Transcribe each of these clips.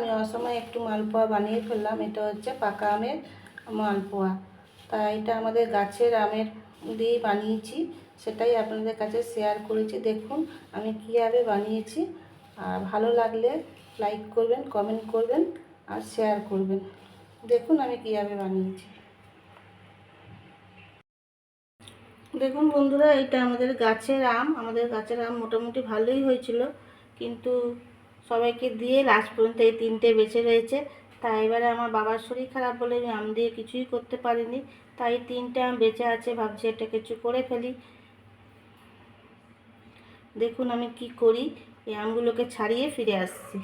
আমি অসময় একটু মালপোয়া বানিয়ে ফেললাম। এটা হচ্ছে পাকা আমের মালপোয়া। তা এটা আমাদের গাছের আমের দিয়ে বানিয়েছি। সেটাই আপনাদের কাছে শেয়ার করেছি। দেখুন, আমি কীভাবে বানিয়েছি। আর ভালো লাগলে লাইক করবেন কমেন্ট করবেন আর শেয়ার করবেন। দেখুন আমি কীভাবে বানিয়েছি। দেখুন বন্ধুরা, এটা আমাদের গাছের আম। আমাদের গাছের আম মোটামুটি ভালোই হয়েছিল। কিন্তু সবাইকে দিয়ে লাস্ট পর্যন্ত এই তিনটে বেঁচে রয়েছে। তাই এবারে আমার বাবার শরীর খারাপ বলে আমি আম দিয়ে কিছুই করতে পারিনি। তাই তিনটে আম বেঁচে আছে, ভাবছি এটা কিছু করে ফেলি। দেখুন আমি কি করি, এই আমগুলোকে ছাড়িয়ে ফিরে আসছি।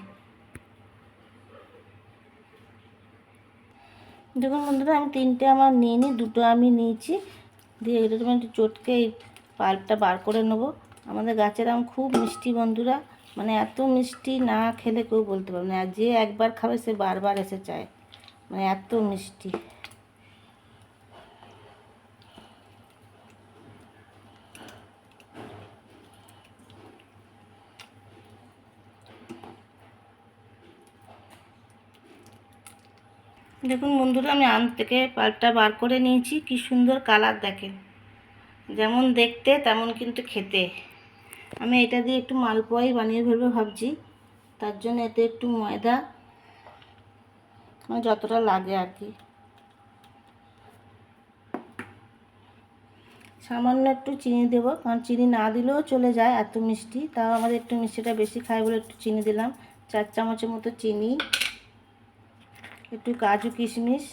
দেখুন বন্ধুরা, আমি তিনটে আমার নিয়ে নিই দুটো আমি নিয়েছি। দিয়ে এরকম একটু চটকে এই পাল্পটা বার করে নেব। আমাদের গাছের আম খুব মিষ্টি বন্ধুরা। মানে এত মিষ্টি না খেলে কেউ বলতে পারবে না। যে একবার খাবে, সে বারবার এসে চায়। মানে এত মিষ্টি। দেখুন বন্ধুরা, আমি আম থেকে পাল্পটা বার করে নিয়েছি। কি সুন্দর কালার দেখেন। যেমন দেখতে, তেমন কিন্তু খেতে। আমি এটা দিয়ে একটু মালপোয়াই বানিয়ে ফেলব ভাবছি। তার জন্য এতে একটু ময়দা, যতটা লাগে আর কি। সামান্য একটু চিনি দেবো, কারণ চিনি না দিলেও চলে যায় এত মিষ্টি। তাও আমাদের একটু মিষ্টিটা বেশি খাই বলে একটু চিনি দিলাম। চার চামচের মতো চিনি, একটু কাজু কিশমিশ।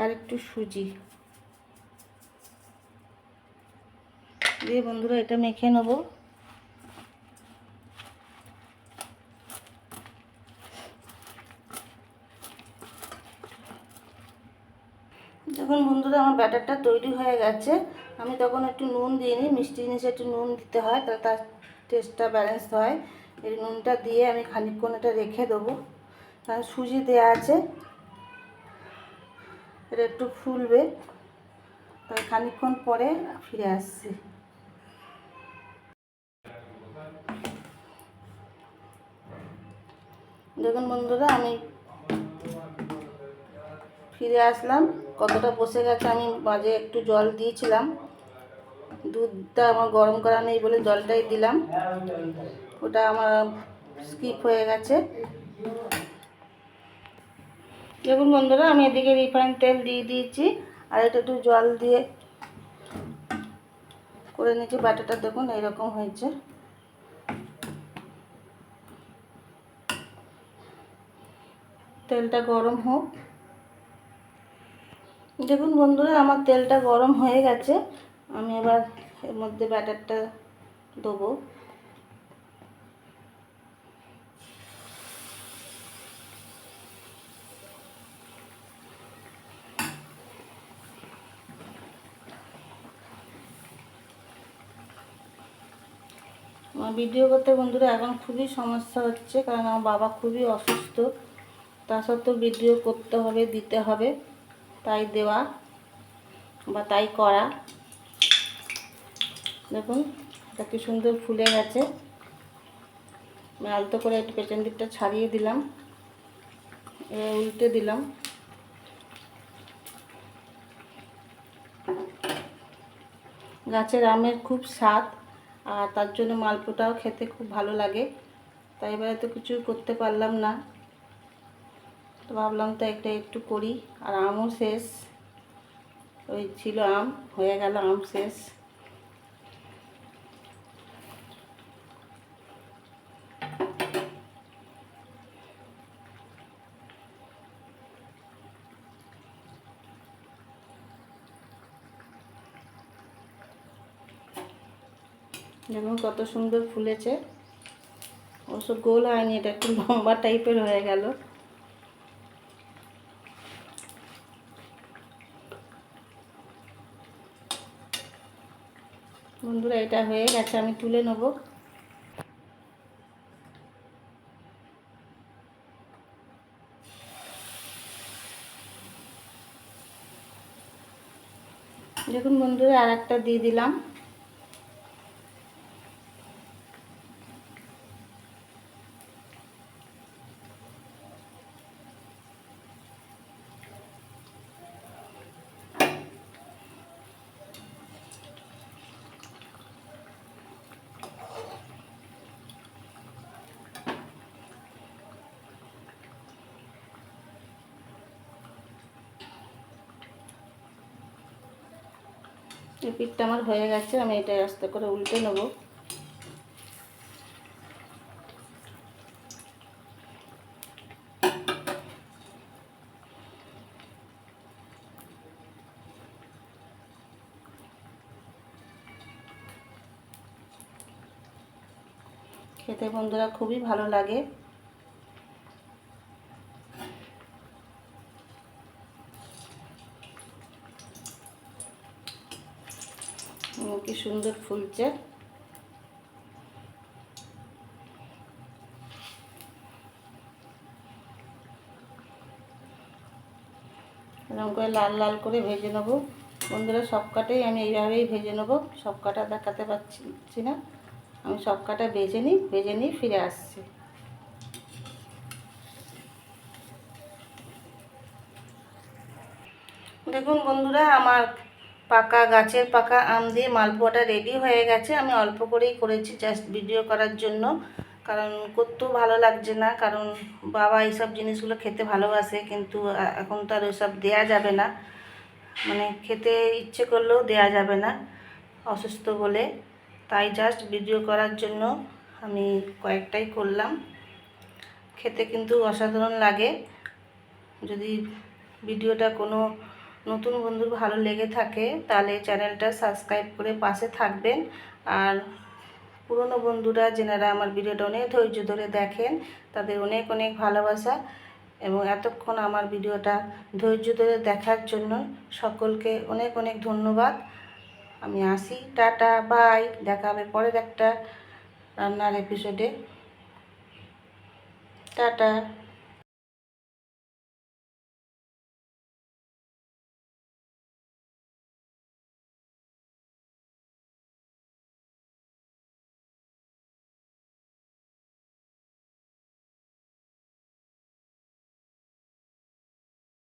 আর একটু সুজি। দিয়ে বন্ধুরা এটা মেখে নেব। দেখুন বন্ধুরা আমার ব্যাটারটা তৈরি হয়ে গেছে, আমি তখন একটু নুন দিইনি মিষ্টি জিনিসে একটু নুন দিতে হয়, তাহলে তার টেস্টটা ব্যালেন্স হয়। এই নুনটা দিয়ে আমি খানিকক্ষণ এটা রেখে দেবো। কারণ সুজি দেওয়া আছে, এটা একটু ফুলবে তাই খানিকক্ষণ পরে ফিরে আসছি। দেখুন বন্ধুরা, আমি ফিরে আসলাম। কতটা বসে গেছে, আমি মাঝে একটু জল দিয়েছিলাম। দুধটা আমার গরম করা নেই বলে জলটাই দিলাম। ওটা আমার স্কিপ হয়ে গেছে। দেখুন বন্ধুরা, আমি এদিকে রিফাইন তেল দিয়ে দিয়েছি, আর এটা একটু জল দিয়ে করে নিয়েছি। বাটাটা দেখুন, এইরকম হয়েছে। তেলটা গরম হোক। দেখুন বন্ধুরা, আমার তেলটা গরম হয়ে গেছে। আমি এবার এর মধ্যে ব্যাটারটা দেবো। আমার ভিডিও করতে বন্ধুরা, এখন খুবই সমস্যা হচ্ছে, কারণ আমার বাবা খুবই অসুস্থ। তা সত্ত্বেও ভিডিও করতে হবে, দিতে হবে। তাই দেওয়া বা তাই করা। দেখুন, এটা কি সুন্দর ফুলে গেছে। আমি আলতো করে একটু পেছন দিকটা ছাড়িয়ে দিলাম। এবার উল্টে দিলাম। গাছের আমের খুব স্বাদ, আর তার জন্য মালপোটাও খেতে খুব ভালো লাগে। তাই এবারে তো কিছু করতে পারলাম না। তো ভাবলাম তো একটা একটু করি। আর আমও শেষ। ওই ছিল আম, হয়ে গেল আম শেষ। দেখুন কত সুন্দর ফুলেছে। অবশ্য গোল হয়নি, এটা একটু লম্বা টাইপের হয়ে গেল। বন্ধুরা এটা হয়ে গেছে আমি তুলে নেব। দেখুন বন্ধুরা আর একটা দিয়ে দিলাম। এই পিঠটা আমার হয়ে গেছে, আমি এটা আস্তে করে উল্টে নেব। খেতে বন্ধুরা খুবই ভালো লাগে। কি সুন্দর ফুলছে। এরকম করে লাল লাল করে ভেজে নেব। বন্ধুরা সব কাটাই আমি এইভাবেই ভেজে নেব। সব কাটা দেখাতে পারছি না। আমি সব কাটা ভেজে নিই ভেজে নিই ফিরে আসছি। দেখুন বন্ধুরা, আমার পাকা গাছের পাকা আম দিয়ে মালপোয়াটা রেডি হয়ে গেছে। আমি অল্প করেই করেছি জাস্ট ভিডিও করার জন্য। কারণ করতেও ভালো লাগছে না, কারণ বাবা এইসব জিনিসগুলো খেতে ভালোবাসে, কিন্তু এখন তো আর ওইসব দেওয়া যাবে না। মানে খেতে ইচ্ছে করলেও দেওয়া যাবে না, অসুস্থ বলে। তাই জাস্ট ভিডিও করার জন্য আমি কয়েকটাই করলাম। খেতে কিন্তু অসাধারণ লাগে। যদি ভিডিওটা কোনো নতুন বন্ধুর ভালো লেগে থাকে, তাহলে চ্যানেলটা সাবস্ক্রাইব করে পাশে থাকবেন। আর পুরনো বন্ধুরা যেনারা আমার ভিডিওটা অনেক ধৈর্য ধরে দেখেন, তাদের অনেক অনেক ভালোবাসা এবং এতক্ষণ আমার ভিডিওটা ধৈর্য ধরে দেখার জন্য সকলকে অনেক অনেক ধন্যবাদ। আমি আসি, টাটা, বাই, দেখা হবে পরের একটা রান্নার এপিসোডে টাটা।